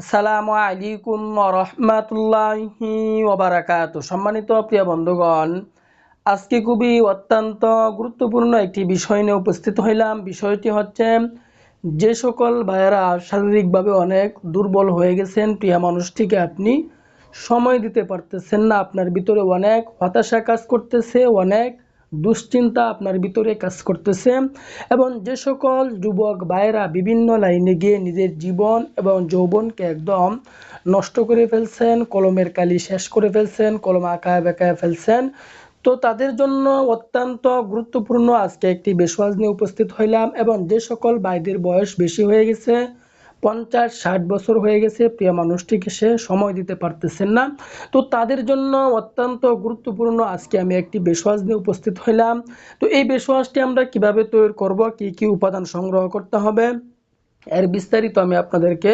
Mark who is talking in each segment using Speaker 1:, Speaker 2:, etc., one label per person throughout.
Speaker 1: আসসালামু আলাইকুম রহমাতুল্লাহি ওবারাকাত সম্মানিত প্রিয় বন্ধুগণ, আজকে খুবই অত্যন্ত গুরুত্বপূর্ণ একটি বিষয় নিয়ে উপস্থিত হইলাম। বিষয়টি হচ্ছে, যে সকল ভাইয়েরা শারীরিকভাবে অনেক দুর্বল হয়ে গেছেন, প্রিয় মানুষটিকে আপনি সময় দিতে পারতেছেন না, আপনার ভিতরে অনেক হতাশা কাজ করতেছে, অনেক দুশ্চিন্তা আপনার ভিতরে কাজ করতেছে এবং যে সকল যুবক ভাইয়েরা বিভিন্ন লাইনে গিয়ে নিজের জীবন এবং যৌবনকে একদম নষ্ট করে ফেলছেন, কলমের কালি শেষ করে ফেলছেন, কলম আঁকায় বেঁকায় ফেলছেন, তো তাদের জন্য অত্যন্ত গুরুত্বপূর্ণ আজকে একটি বেশওয়াজ নিয়ে উপস্থিত হইলাম এবং যে সকল ভাইদের বয়স বেশি হয়ে গেছে পঞ্চাশ, ষাট বছর হয়ে গেছে, প্রিয় মানুষটিকে সে সময় দিতে পারতেছেন না। তো তাদের জন্য অত্যন্ত গুরুত্বপূর্ণ আজকে আমি একটি বেসওয়াজ নিয়ে উপস্থিত হইলাম। তো এই বেসওয়াজটি আমরা কীভাবে তৈরি করব, কি কি উপাদান সংগ্রহ করতে হবে, এর বিস্তারিত আমি আপনাদেরকে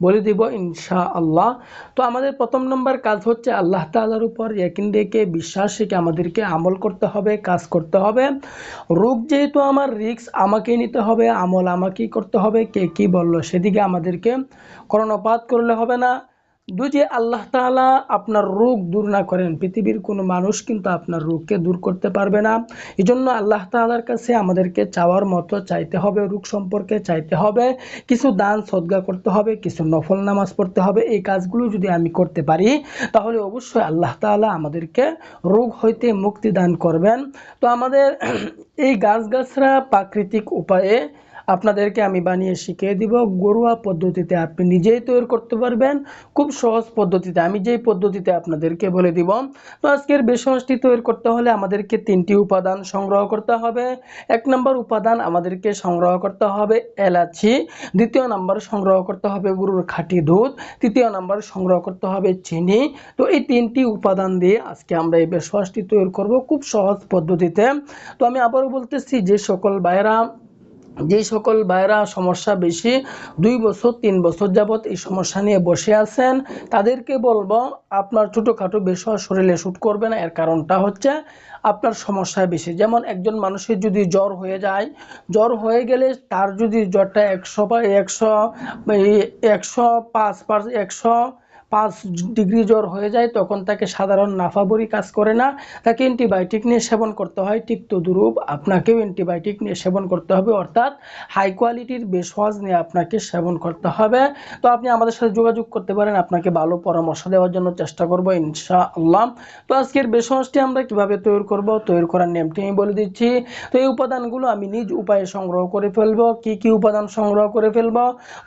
Speaker 1: বলে দিব ইনশা আল্লাহ তো আমাদের প্রথম নম্বর কাজ হচ্ছে আল্লাহ তালার উপর একিন রেখে বিশ্বাস রেখে আমাদেরকে আমল করতে হবে, কাজ করতে হবে। রোগ যেহেতু আমার রিক্স আমাকেই নিতে হবে, আমল আমাকেই করতে হবে। কে কি বলল সেদিকে আমাদেরকে কর্ণপাত করলে হবে না। যদি আল্লাহ তাআলা আপনার রোগ দূর না করেন, পৃথিবীর কোনো মানুষ কিন্তু আপনার রোগকে দূর করতে পারবে না। এই জন্য আল্লাহ তাআলার কাছে আমাদেরকে চাওয়ার মতো চাইতে হবে, রোগ সম্পর্কে চাইতে হবে। কিছু দান, সদ্গা করতে হবে, কিছু নফল নামাজ পড়তে হবে। এই কাজগুলো যদি আমি করতে পারি, তাহলে অবশ্যই আল্লাহ তাআলা আমাদেরকে রোগ হইতে মুক্তি দান করবেন। তো আমাদের এই গাছগাছরা প্রাকৃতিক উপায়ে আপনাদেরকে আমি বানিয়ে শিখিয়ে দিব। গরুয়া পদ্ধতিতে আপনি নিজেই তৈরি করতে পারবেন, খুব সহজ পদ্ধতিতে। আমি যেই পদ্ধতিতে আপনাদেরকে বলে দিব, তো আজকের বেসহজটি তৈরি করতে হলে আমাদেরকে তিনটি উপাদান সংগ্রহ করতে হবে। এক নম্বর উপাদান আমাদেরকে সংগ্রহ করতে হবে এলাচি, দ্বিতীয় নম্বর সংগ্রহ করতে হবে গরুর খাঁটি দুধ, তৃতীয় নম্বর সংগ্রহ করতে হবে চিনি। তো এই তিনটি উপাদান দিয়ে আজকে আমরা এই বেসহজটি তৈরি করব খুব সহজ পদ্ধতিতে। তো আমি আবারও বলতেছি যে সকল বাইরা যে সকল ভাইরা সমস্যা বেশি, দুই বছর, তিন বছর যাবৎ এই সমস্যা নিয়ে বসে আছেন, তাদেরকে বলব, আপনার ছোটোখাটো বিষয় শরীরে শ্যুট করবে না। এর কারণটা হচ্ছে, আপনার সমস্যা বেশি। যেমন একজন মানুষের যদি জ্বর হয়ে যায়, জ্বর হয়ে গেলে তার যদি জ্বরটা একশো বা একশো একশো, পাঁচ পাঁচ, একশো পাঁচ ডিগ্রি জ্বর হয়ে যায়, তখন তাকে সাধারণ নাফাবরি কাজ করে না। তাকে অ্যান্টিবায়োটিক নিয়ে সেবন করতে হয়, ঠিক তদুরূপ আপনাকেও অ্যান্টিবায়োটিক নিয়ে সেবন করতে হবে, অর্থাৎ হাই কোয়ালিটির বেশওয়াজ নিয়ে আপনাকে সেবন করতে হবে। তো আপনি আমাদের সাথে যোগাযোগ করতে পারেন, আপনাকে ভালো পরামর্শ দেওয়ার জন্য চেষ্টা করব ইনশা আল্লাহ তো আজকের বেশওয়াজটি আমরা কীভাবে তৈরি করব? তৈরি করার নিয়মটি আমি বলে দিচ্ছি। তো এই উপাদানগুলো আমি নিজ উপায়ে সংগ্রহ করে ফেলব। কি কি উপাদান সংগ্রহ করে ফেলব?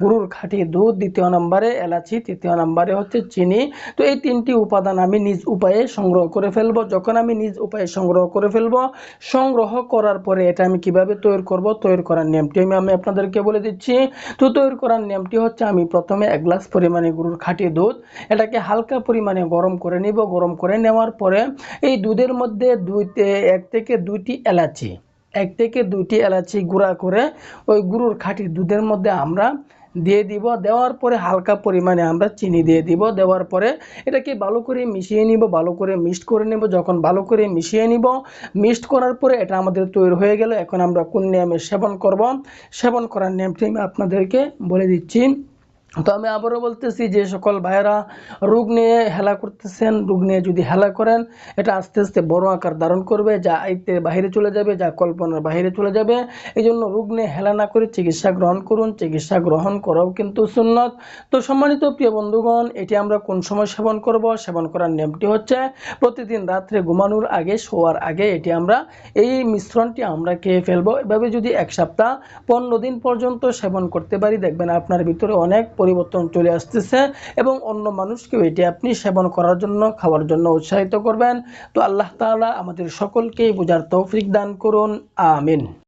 Speaker 1: গরুর খাঁটি দুধ, দ্বিতীয় নম্বরে এলাচি, তৃতীয় নম্বরে হচ্ছে হচ্ছে চিনি। তো এই তিনটি উপাদান আমি নিজ উপায়ে সংগ্রহ করে ফেলব। যখন আমি নিজ উপায়ে সংগ্রহ করে ফেলব, সংগ্রহ করার পরে এটা আমি কীভাবে তৈরি করব, তৈরি করার নিয়মটি আমি আমি আপনাদেরকে বলে দিচ্ছি। তো তৈরি করার নিয়মটি হচ্ছে আমি প্রথমে এক গ্লাস পরিমাণে গরুর খাঁটি দুধ, এটাকে হালকা পরিমাণে গরম করে নিব। গরম করে নেওয়ার পরে এই দুধের মধ্যে দুইতে এক থেকে দুইটি এলাচি, এক থেকে দুইটি এলাচি গুঁড়া করে ওই গরুর খাঁটি দুধের মধ্যে আমরা দিয়ে দিব, দেওয়ার পরে হালকা পরিমাণে আমরা চিনি দিয়ে দিব, দেওয়ার পরে এটাকে ভালো করে মিশিয়ে নিব, ভালো করে মিক্সড করে নেব, যখন ভালো করে মিশিয়ে নিব, মিক্সড করার পরে এটা আমাদের তৈরি হয়ে গেল। এখন আমরা কোন নিয়মে সেবন করব, সেবন করার নিয়মটি আমি আপনাদেরকে বলে দিচ্ছি। তো আমি আবারও বলতেছি যে সকল ভাইয়েরা, রোগ নিয়ে হেলা করতেছেন, রোগ নিয়ে যদি হেলা করেন, এটা আস্তে আস্তে বড় আকার ধারণ করবে, যা আইতে বাহিরে চলে যাবে, যা কল্পনার বাহিরে চলে যাবে। এই জন্য রোগ নিয়ে হেলা না করে চিকিৎসা গ্রহণ করুন, চিকিৎসা গ্রহণ করাও কিন্তু সুন্নত। তো সম্মানিত প্রিয় বন্ধুগণ, এটি আমরা কোন সময় সেবন করব? সেবন করার নিয়মটি হচ্ছে, প্রতিদিন রাত্রে ঘুমানোর আগে, শোয়ার আগে এটি আমরা, এই মিশ্রণটি আমরা খেয়ে ফেলব। এভাবে যদি এক সপ্তাহ, পনেরো দিন পর্যন্ত সেবন করতে পারি, দেখবেন আপনার ভিতরে অনেক পরিবর্তন চলে আসতেছে এবং অন্য মানুষকেও এটি আপনি সেবন করার জন্য, খাওয়ার জন্য উৎসাহিত করবেন। তো আল্লাহ তালা আমাদের সকলকেই বোঝার তৌফিক দান করুন। আমিন।